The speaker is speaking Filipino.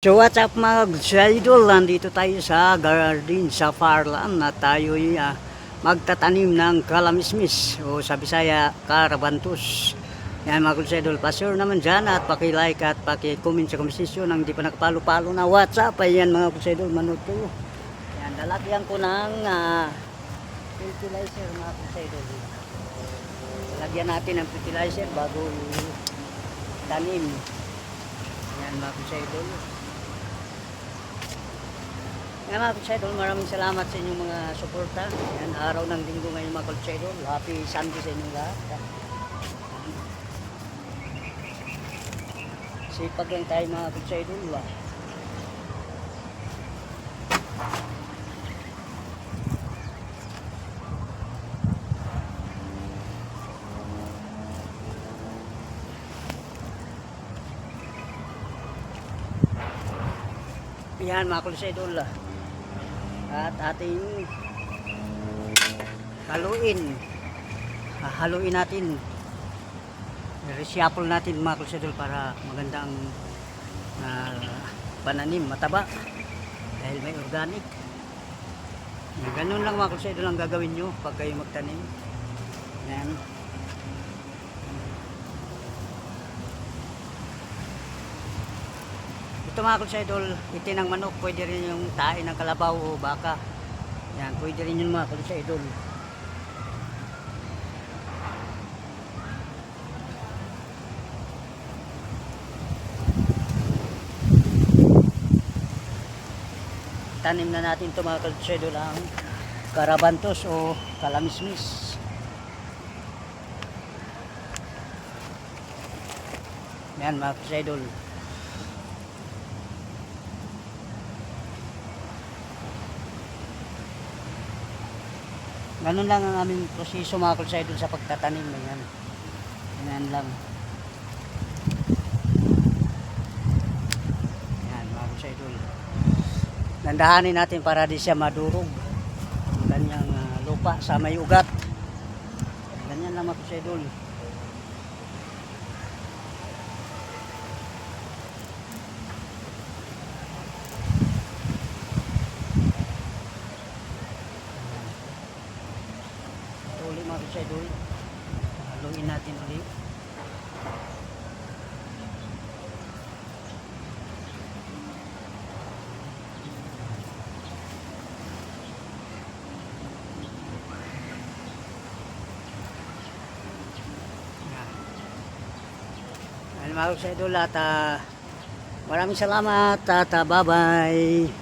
So what's up mga idol, nandito tayo sa garden sa Farlan na tayo'y ah, magtatanim ng kalamismis o sa Bisaya, karabantus. Yan mga idol, pa-share naman dyan at paki-like at paki-comment sa komisisyon ng hindi pa nakapalo-palo na WhatsApp. Ayan mga idol, manood kayo. Yan, lalagyan ko ng ah, fertilizer mga idol. Lagyan natin ng fertilizer bago tanim. Yan mga idol. Nga mga Kutsaidol, maraming salamat sa inyong mga suporta. Yan, araw ng linggo ngayon mga Kutsaidol. Happy Sunday sa inyong lahat. Sipag lang tayo mga Kutsaidol. Ah. Yan mga Kutsaidol. Ah. At ating haluin. Haluin natin. Reshuffle natin mga Kutsaidol para magandang ah, pananim, mataba. Dahil may organic. Ganun lang mga Kutsaidol ang gagawin nyo pag kayo magtanim. Yan. Ito mga idol, itin ng manok, pwede rin yung tae ng kalabaw o baka. Yan, pwede rin yun mga idol. Tanim na natin ito mga idol ang karabantos o kalamismis. Yan mga idol. Ganun lang ang aming proseso mga kulsaydol sa pagtatanim. Ayan. Ayan lang. Ayan mga kulsaydol. Nandahanin natin para di siya madurog. Ang ganyang ah, lupa sa may ugat. Ganyan lang mga kulsaydol. Ito mga kulsaydol. Haluin natin ulit. Yan mga kulsaydol at maraming salamat at ah, bye bye.